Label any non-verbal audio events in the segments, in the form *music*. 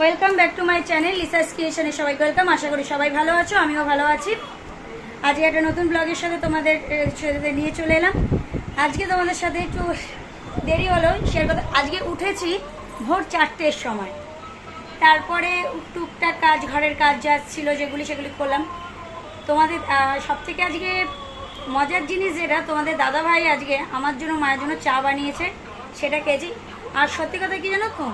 Welcome back to my channel Lisa's ক্রিয়েশনে সবাই welcome আশা করি সবাই ভালো আছো, আমিও ভালো আছি। আজকে একটা নতুন ব্লগের সাথে তোমাদের নিয়ে চলে এলাম। আজকে তোমাদের সাথে একটু দেরি হলো শেয়ার কথা আজকে উঠেছি ভোর চারটের সময়। তারপরে টুকটাক কাজ, ঘরের কাজ যা ছিল যেগুলি সেগুলি করলাম। তোমাদের সব থেকে আজকে মজার জিনিস যেটা, তোমাদের দাদা ভাই আজকে আমার জন্য, মায়ের জন্য চা বানিয়েছে, সেটা খেয়েছি। আর সত্যি কথা কি জানো তো?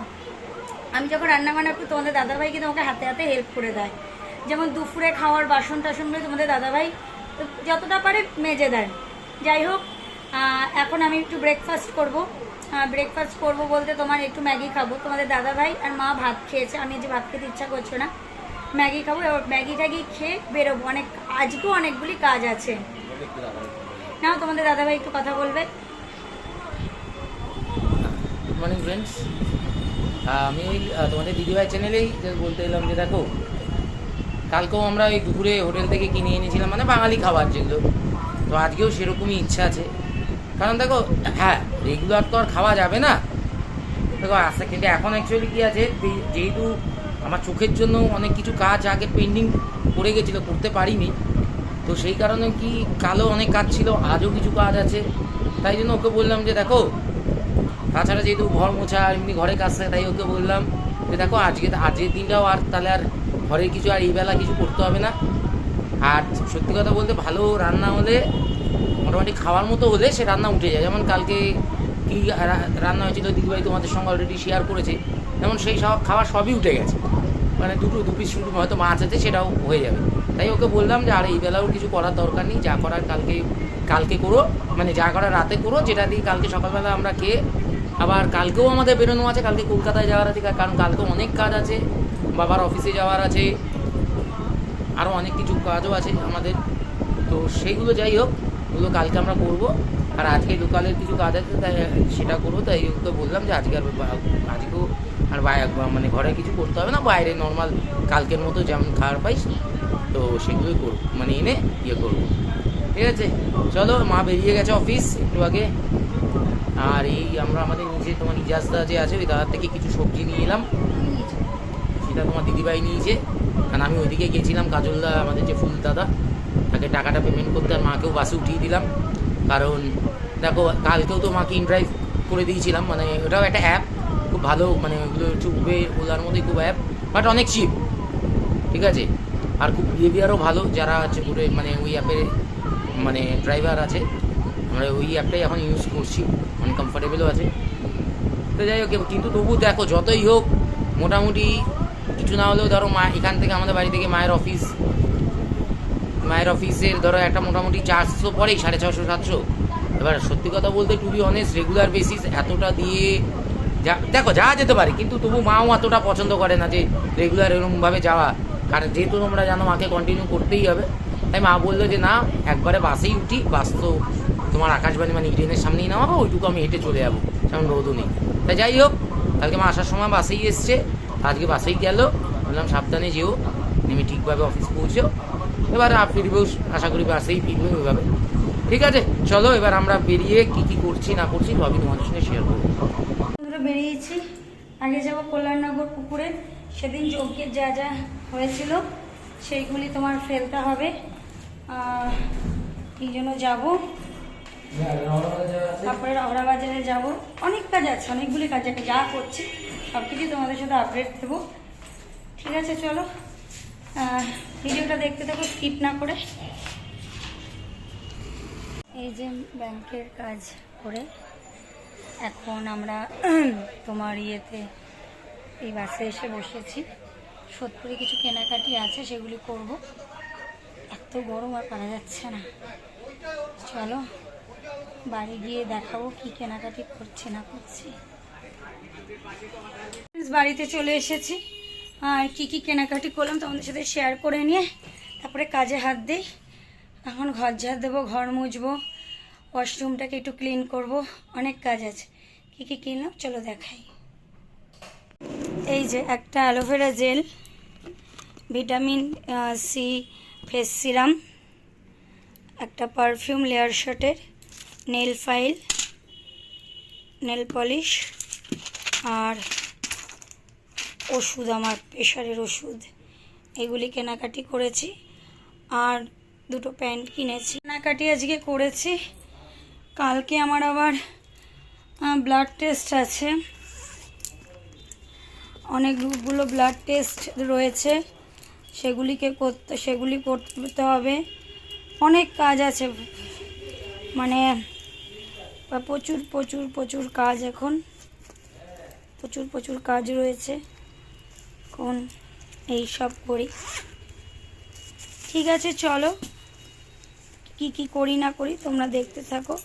আমি যখন রান্না বান্না করি, তোমাদের দাদাভাই কিন্তু আমাকে হাতে হাতে হেল্প করে দেয়? যেমন দুপুরে খাওয়ার বাসন টাসন টাসনগুলো তোমাদের দাদাভাই যতটা পারে মেজে দেয় যাই হোক এখন আমি একটু ব্রেকফাস্ট করব। ব্রেকফাস্ট করব বলতে তোমার একটু ম্যাগি খাব। তোমাদের দাদাভাই আর মা ভাত খেয়েছে। আমি যে ভাত খেতে ইচ্ছা করছ না, ম্যাগি খাব। এবার ম্যাগি ট্যাগি খেয়ে বেরোবো। অনেক, আজকেও অনেকগুলি কাজ আছে। না, তোমাদের দাদাভাই একটু কথা বলবে। মর্নিং ফ্রেন্ডস আমি ওই তোমাদের দিদিভাই চ্যানেলেই বলতে এলাম যে দেখো, কালকেও আমরা ওই দুপুরে হোটেল থেকে কিনে এনেছিলাম মানে বাঙালি খাবার যেগুলো। তো আজকেও সেরকমই ইচ্ছা আছে। কারণ দেখো হ্যাঁ রেগুলার তো আর খাওয়া যাবে না। দেখো আস্তে কিন্তু এখন অ্যাকচুয়ালি কী আছে যেহেতু আমার চোখের জন্য অনেক কিছু কাজ আগে পেন্ডিং পড়ে গেছিল, করতে পারিনি। তো সেই কারণে কি কালো অনেক কাজ ছিল, আজও কিছু কাজ আছে। তাই জন্য ওকে বললাম যে দেখো তাছাড়া যেহেতু ঘর মোছা আর এমনি ঘরে কাজ থাকে, তাই ওকে বললাম যে দেখো, আজকে আজকের দিনটাও আর তাহলে আর ঘরের কিছু আর এই বেলা কিছু করতে হবে না। আর সত্যি কথা বলতে ভালো রান্না হলে, মোটামুটি খাওয়ার মতো হলে সে রান্না উঠে যায়। যেমন কালকে কী রান্না হয়েছিল, দিদিভাই তোমাদের সঙ্গে অলরেডি শেয়ার করেছে। যেমন সেই সব খাবার সবই উঠে গেছে। মানে দুটো, দু পিস হয়তো মাছ আছে, সেটাও হয়ে যাবে। তাই ওকে বললাম যে, আর, এই বেলাও কিছু করার দরকার নেই। যা করার কালকে কালকে করো। মানে যা করার রাতে করো। যেটা দিয়ে কালকে সকালবেলা আমরা খেয়ে আবার কালকেও আমাদের বেরোনো আছে, কালকে কলকাতায় যাওয়ার আছে কারণ কালকেও অনেক কাজ আছে, বাবার অফিসে যাওয়ার আছে আরও অনেক কিছু কাজও আছে আমাদের। তো সেইগুলো যাই হোক, ওগুলো কালকে আমরা করব। আর আজকে লোকালের কিছু কাজ আছে, তাই সেটা করব, তাই ওকে বললাম যে আজকে আর আজকেও আর মানে ঘরে কিছু করতে হবে না, বাইরে নর্মাল কালকের মতো যেমন খাবার পাইস, তো সেগুলোই করব মানে এনে ইয়ে করব। ঠিক আছে? চলো, মা বেরিয়ে গেছে অফিস একটু আগে আর এই আমরা আমাদের নিচে তোমার ইজাজদা যে আছে, ওই দাদার থেকে কিছু সবজি নিয়ে এলাম। সেটা তোমার দিদিভাই নিয়েছে। কারণ আমি ওইদিকে গেছিলাম কাজলদা আমাদের যে ফুল দাদা, তাকে টাকাটা পেমেন্ট করতে আর মাকেও বাসে উঠিয়ে দিলাম। কারণ দেখো, কালকেও তো মাকে ইনড্রাইভ করে দিয়েছিলাম মানে ওটাও একটা অ্যাপ খুব ভালো মানে ওগুলো উবে, ওলার মধ্যেই খুব অ্যাপ বাট অনেক চিপ ঠিক আছে? আর খুব বিহেভিয়ারও ভালো, যারা হচ্ছে ঘুরে মানে ওই অ্যাপের মানে ড্রাইভার আছে, আমরা ওই অ্যাপটাই এখন ইউজ করছি। অনেক কমফোর্টেবলও আছে। তো যাই হোক, কিন্তু তবু দেখো, যতই হোক, মোটামুটি কিছু না হলেও ধরো মা, এখান থেকে আমাদের বাড়ি থেকে মায়ের অফিস মায়ের অফিসের ধরো একটা মোটামুটি চারশো পরেই, সাড়ে ছশো সাতশো। এবার সত্যি কথা বলতে to be honest regular basis এতটা দিয়ে যা, দেখো, যাওয়া যেতে পারে, কিন্তু তবু মাও এতটা পছন্দ করে না যে রেগুলার এরকমভাবে যাওয়া। কারণ যেহেতু তোমরা জানো, মাকে কন্টিনিউ করতেই হবে। তাই মা বলল যে, না, একবারে বাসেই উঠি, বাস তো তোমার আকাশবাণী মানে ইডেনের সামনেই নামাবো ওইটুকু আমি হেঁটে চলে যাব কারণ রোদও নেই। তাই যাই হোক, কালকে আমার আসার সময় বাসেই এসছে, আজকে বাসেই গেল, বললাম সাবধানে যেও, নেমে ঠিকভাবে অফিস পৌঁছো এবার ফিরবেও আশা করি বাসেই ফিরবে ওইভাবে ঠিক আছে, চলো, এবার আমরা বেরিয়ে কি কি করছি, না করছি, সবই তোমাদের সঙ্গে শেয়ার করব। বেরিয়েছি। আগে যাব কল্যাণনগর পুকুরে। সেদিন যজ্ঞের যা যা হয়েছিল, সেইগুলি তোমার ফেলতে হবে। এই জন্য যাব। তারপরে রহরা বাজারে যাব। অনেক কাজ আছে, অনেকগুলি কাজ আছে, যা করছি সব কিছুই তোমাদের সাথে আপডেট দেবো। ঠিক আছে, চলো। ভিডিওটা দেখতে থাকো স্কিপ না করে। এই যে ব্যাংকের কাজ করে, এখন আমরা *clears throat* তোমার ইয়েতে, এই বাসে এসে বসেছি। সত্যি কিছু কেনাকাটি আছে, সেগুলি করব। এত গরম আর পারা যাচ্ছে না। চলো। বাড়ি গিয়ে দেখাবো কি কেনাকাটি করছে না করছি। বাড়িতে চলে এসেছি। আর কি কি কেনাকাটি করলাম তোমাদের সাথে শেয়ার করে নিয়ে, তারপরে কাজে হাত দিই। এখন ঘর ঝাড় দেবো, ঘর মুছবো ওয়াশরুমটাকে একটু ক্লিন করব, অনেক কাজ আছে। কি কি কিনলাম চলো দেখাই। এই যে একটা aloe vera gel vitamin C face serum একটা পারফিউম লেয়ার শার্টের নেল ফাইল নেল পলিশ আর ওষুধ, আমার প্রেশারের ওষুধ। এগুলি কেনাকাটি করেছি। আর দুটো প্যান্ট কিনেছি। কেনাকাটি আজকে করেছি। কালকে আমার আবার ব্লাড টেস্ট আছে। অনেকগুলো ব্লাড টেস্ট রয়েছে। সেগুলিকে করতে, সেগুলি করতে হবে। অনেক কাজ আছে। মানে প্রচুর প্রচুর প্রচুর কাজ এখন। প্রচুর প্রচুর কাজ রয়েছে। কোন এই সব করি। ঠিক আছে, চলো। কি কি করি না করি, তোমরা দেখতে থাকো।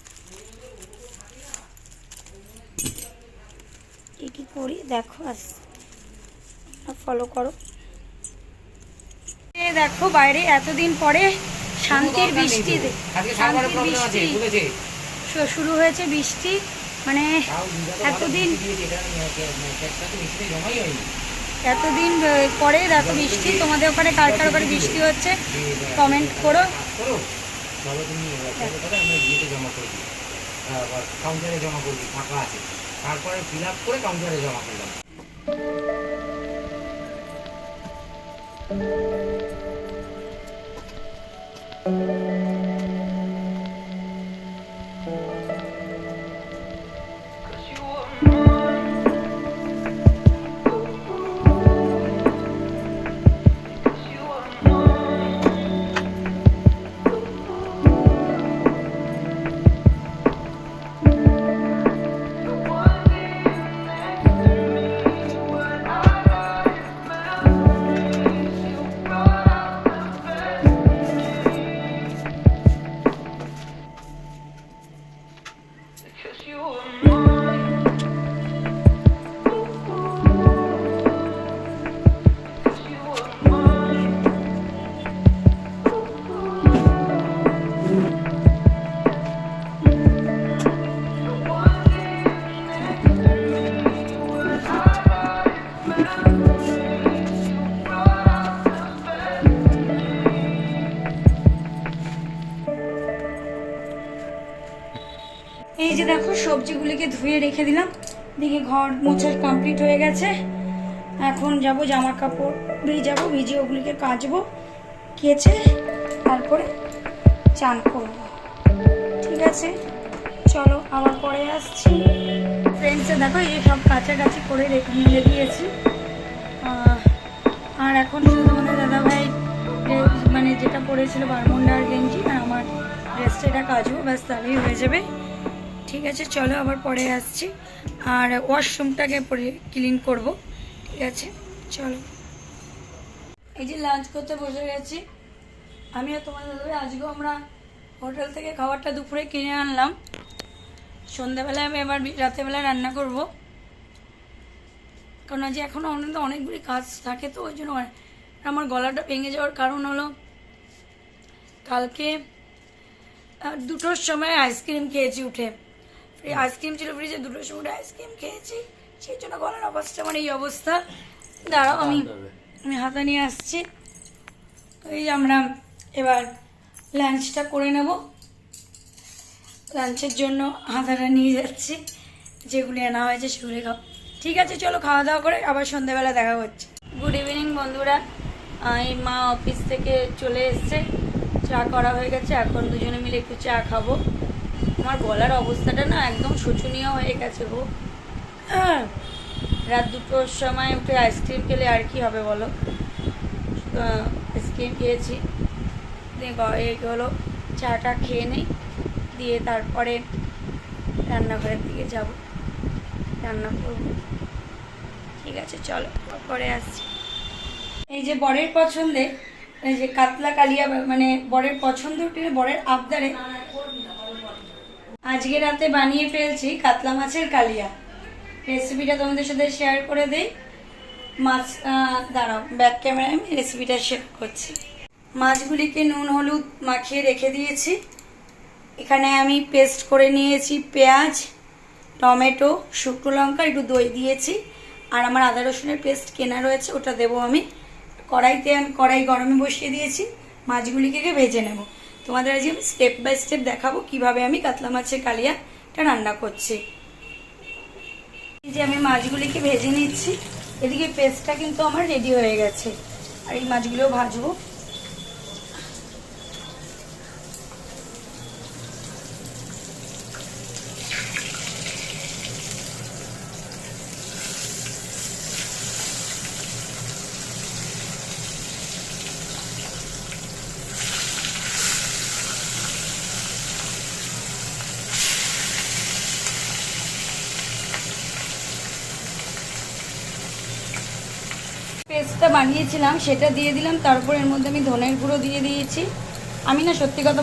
কি কি করি, দেখো, আস। ফলো করো। দেখো বাইরে, এতদিন পরে শান্তির বৃষ্টি শান্তির বৃষ্টি। শুরু হয়েছে বৃষ্টি মানে এতদিন হয়নি। এতদিন পরে দেখো বৃষ্টি তোমাদের ওখানে কার কার ওখানে বৃষ্টি হচ্ছে? কমেন্ট করো। কাউন্টারে জমা ফাঁকা আছে। তারপরে ফিল আপ কাউন্টারে জমা করলাম এই যে দেখো, সবজিগুলিকে ধুয়ে রেখে দিলাম। দিকে ঘর মোছা কমপ্লিট হয়ে গেছে। এখন যাব জামা কাপড় ভিজাবো ভিজিয়ে ওগুলিকে কাচবো, কেচে তারপরে চান করব। ঠিক আছে? চলো, আবার পরে আসছি। ফ্রেন্ডসে দেখো, এই সব কাছাকাছি করে রেখে নিয়ে দিয়েছি। আর এখন শুধু তোমাদের দাদাভাই মানে যেটা পরেছিল বারমুন্ডার গেঞ্জি আর আমার ড্রেসটা এটা কাচবো, ব্যাস, তাহলেই হয়ে যাবে। ঠিক আছে, চলো আবার পরে আসছি। আর ওয়াশরুমটাকে পরে ক্লিন করব, ঠিক আছে? চলো। এই যে লাঞ্চ করতে বসে গেছি। আমি আর তোমাদের দাদাভাই আজকেও আমরা হোটেল থেকে খাবারটা দুপুরে কিনে আনলাম। সন্ধ্যাবেলায় আমি এবার রাতেরবেলায় রান্না করব। কারণ আজ এখনও অনেক অনেকগুলি কাজ থাকে, তো ওই জন্য আমার গলাটা ভেঙে যাওয়ার কারণ হলো কালকে দুটোর সময় আইসক্রিম খেয়েছি উঠে। ফ্রি আইসক্রিম ছিল ফ্রিজে দুটোর সময় আইসক্রিম খেয়েছি। সেই জন্য গলার অবস্থা মানে এই অবস্থা। দাঁড়াও আমি আমি হাতা নিয়ে আসছি। এই আমরা এবার লাঞ্চটা করে নেব। লাঞ্চের জন্য হাতাটা নিয়ে যাচ্ছি। যেগুলি আনা হয়েছে সেগুলি খাও। ঠিক আছে চলো খাওয়া দাওয়া করে আবার সন্ধ্যাবেলা দেখা হচ্ছে। গুড ইভিনিং বন্ধুরা। এই মা অফিস থেকে চলে এসছে। চা করা হয়ে গেছে। এখন দুজনে মিলে একটু চা খাব। আমার গলার অবস্থাটা না একদম শোচনীয় হয়ে গেছে গো। আহ, রাত দুটোর সময় উঠে আইসক্রিম খেলে আর কি হবে বলো? আইসক্রিম খেয়েছি। এই হলো চাটা খেয়ে নেই। দিয়ে তারপরে রান্নাঘরের দিকে যাব। রান্না করব। ঠিক আছে চলো পরে আসছি। এই যে বরের পছন্দে এই যে কাতলা কালিয়া মানে বরের পছন্দ বরের আবদারে আজকে রাতে বানিয়ে ফেলছি কাতলা মাছের কালিয়া। রেসিপিটা তোমাদের সাথে শেয়ার করে দেই। মাছ দাঁড়াও ব্যাক ক্যামেরায় আমি রেসিপিটা শেয়ার করছি। মাছগুলিকে নুন, হলুদ মাখিয়ে রেখে দিয়েছি। এখানে আমি পেস্ট করে নিয়েছি পেঁয়াজ, টমেটো, শুকনো লঙ্কা, একটু দই দিয়েছি। আর আমার আদা রসুনের পেস্ট কেনা রয়েছে, ওটা দেবো আমি। কড়াইতে আমি কড়াই গরমে বসিয়ে দিয়েছি। মাছগুলিকে ভেজে নেব। তোমাদের আজকে আমি স্টেপ বাই স্টেপ দেখাবো কীভাবে আমি কাতলা মাছের কালিয়াটা রান্না করছি। এই যে আমি মাছগুলিকে ভেজে নিচ্ছি, এদিকে পেস্টটা কিন্তু আমার রেডি হয়ে গেছে। আর এই মাছগুলো ভাজবো। পেস্টটা বানিয়েছিলাম, সেটা দিয়ে দিলাম, তারপর এর মধ্যে আমি ধনের গুঁড়ো দিয়ে দিয়েছি। আমি না সত্যি কথা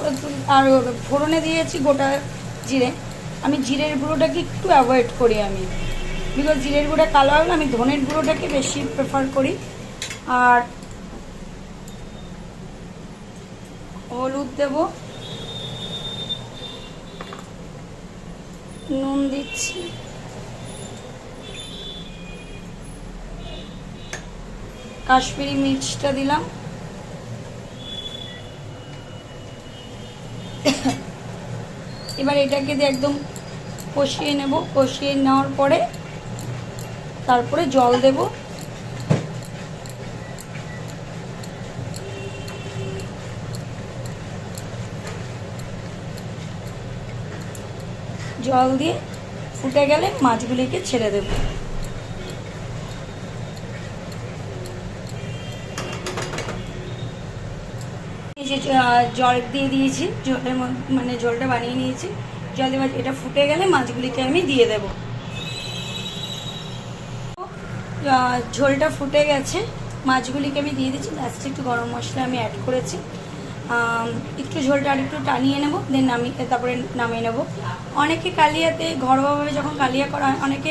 আর ফোড়নে দিয়েছি গোটা জিরে। আমি জিরের গুঁড়োটাকে একটু অ্যাভয়েড করি আমি। বিকজ জিরের গুঁড়োটা কালো হলে আমি ধনের গুঁড়োটাকে বেশি প্রেফার করি। আর হলুদ দেব। নুন দিচ্ছি। কাশ্মীরি মির্চটা দিলাম। এবার এটাকে দিয়ে একদম কষিয়ে নেব। কষিয়ে নেওয়ার পরে তারপরে জল দেব। জল দিয়ে ফুটে গেলে মাছগুলিকে ছেড়ে দেবো। যে জল দিয়ে দিয়েছি, জলের মানে জলটা বানিয়ে নিয়েছি। জল দিয়ে এটা ফুটে গেলে মাছগুলিকে আমি দিয়ে দেব। ঝোলটা ফুটে গেছে, মাছগুলিকে আমি দিয়ে দিচ্ছি লাস্টে একটু গরম মশলা আমি অ্যাড করেছি। একটু ঝোলটা আর একটু টানিয়ে নেব দেন নামিয়ে তারপরে নামিয়ে নেব। অনেকে কালিয়াতে ঘরোয়াভাবে যখন কালিয়া করা হয়, অনেকে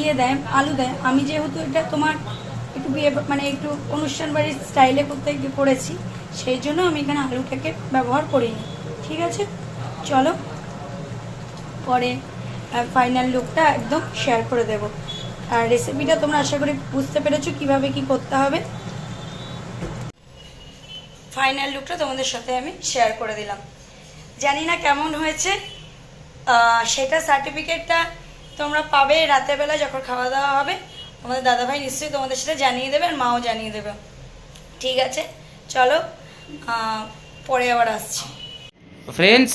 ইয়ে দেয়, আলু দেয়। আমি যেহেতু এটা তোমার একটু বিয়ে মানে একটু অনুষ্ঠান বাড়ির স্টাইলে করতে, করেছি সেই জন্য আমি এখানে আলুটাকে ব্যবহার করিনি। ঠিক আছে? চলো। পরে ফাইনাল লুকটা একদম শেয়ার করে দেব। আর রেসিপিটা তোমরা আশা করি বুঝতে পেরেছ কীভাবে কি করতে হবে। ফাইনাল লুকটা তোমাদের সাথে আমি শেয়ার করে দিলাম। জানি না কেমন হয়েছে। সেটা সার্টিফিকেটটা তোমরা পাবে রাতের বেলা যখন খাওয়া দাওয়া হবে। আমাদের দাদাভাই নিশ্চয়ই তোমাদের সাথে জানিয়ে দেবে আর মাও জানিয়ে দেবে। ঠিক আছে? চলো। পরে আবার আসছি। ফ্রেন্ডস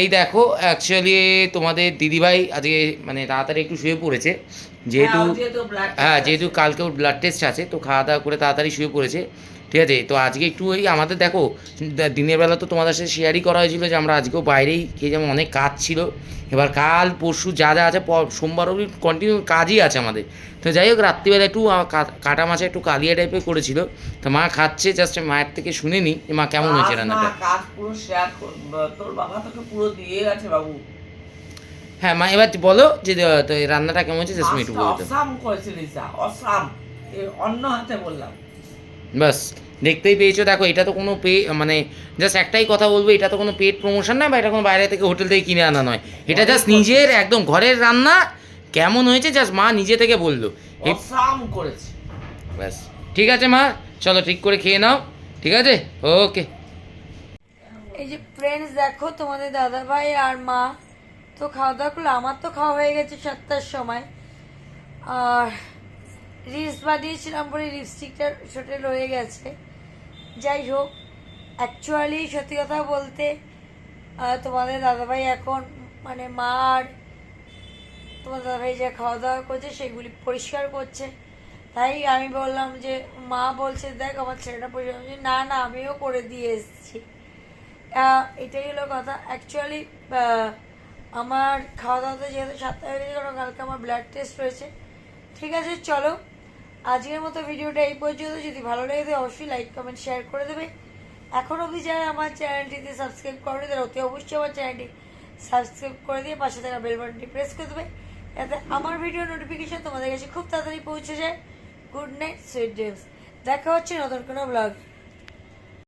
এই দেখো অ্যাকচুয়ালি তোমাদের দিদিভাই আজকে মানে তাড়াতাড়ি একটু শুয়ে পড়েছে। যেহেতু হ্যাঁ, যেহেতু blood test আছে। যেহেতু কালকে ওর ব্লাড টেস্ট আছে তো খাওয়া দাওয়া করে তাড়াতাড়ি শুয়ে পড়েছে। ঠিক আছে? তো আজকে একটু ওই আমাদের দেখো দিনের বেলা তো তোমাদের সাথে শেয়ারই করা হয়েছিল যে আমরা আজকেও বাইরেই খেয়ে যেমন অনেক কাজ ছিল। এবার কাল পরশু যা যা আছে সোমবার অবধি কন্টিনিউ কাজই আছে আমাদের। তো যাই হোক রাত্রিবেলা একটু কাটা মাছে একটু কালিয়া টাইপের করেছিল। তো মা খাচ্ছে জাস্ট মায়ের থেকে শুনে নি মা কেমন হয়েছে রান্নাটা। কাজ পুরো শেয়ার তোর বাবা তোকে পুরো দিয়ে গেছে বাবু। হ্যাঁ মা এবার বলো যে রান্নাটা কেমন হয়েছে? জাস্ট একটু বলে দাও। অসাম করেছে লিসা অসাম। অন্য হাতে বললাম। বাস দেখতেই পেয়েছ। দেখো এটা তো কোনো পে মানে জাস্ট একটাই কথা বলব এটা তো কোনো পেড প্রমোশন নয় বা এটা কোনো বাইরে থেকে হোটেল থেকে কিনে আনা নয়। এটা জাস্ট নিজের একদম ঘরের রান্না কেমন হয়েছে জাস্ট মা নিজে থেকে বলল। করেছে। ব্যাস ঠিক আছে মা চলো ঠিক করে খেয়ে নাও ঠিক আছে? ওকে এই যে ফ্রেন্ডস দেখো তোমাদের দাদা ভাই আর মা তো খাওয়া দাওয়া করল আমার তো খাওয়া হয়ে গেছে সাতটার সময়। আর রিলস বানিয়েছিলাম বলে লিপস্টিকটা ছোটে রয়ে গেছে। যাই হোক অ্যাকচুয়ালি সত্যি কথা বলতে তোমাদের দাদাভাই এখন মানে মা আর তোমার দাদাভাই যা খাওয়া দাওয়া করছে সেগুলি পরিষ্কার করছে। তাই আমি বললাম যে, মা বলছে, দেখ, আমার ছেলেটা পরিষ্কার করছে। না না, আমিও করে দিয়ে এসেছি। এটাই হলো কথা। অ্যাকচুয়ালি আমার খাওয়া দাওয়াতে যেহেতু গেছে কারণ কালকে আমার ব্লাড টেস্ট রয়েছে। ঠিক আছে, চলো। আজকের মতো ভিডিওটা এই পর্যন্ত। যদি ভালো লাগে থাকে, অবশ্যই লাইক কমেন্ট শেয়ার করে দেবে। এখন অবধি যারা আমার চ্যানেলটিতে সাবস্ক্রাইব করেনি, তারা অতি অবশ্যই আমার চ্যানেলটি সাবস্ক্রাইব করে দিয়ে পাশে থাকা বেল বাটনটি প্রেস করে দেবে। এতে আমার ভিডিও নোটিফিকেশন তোমাদের কাছে খুব তাড়াতাড়ি পৌঁছে যায়। গুড নাইট সুইট ড্রিমস দেখা হচ্ছে নতুন কোনো ব্লগ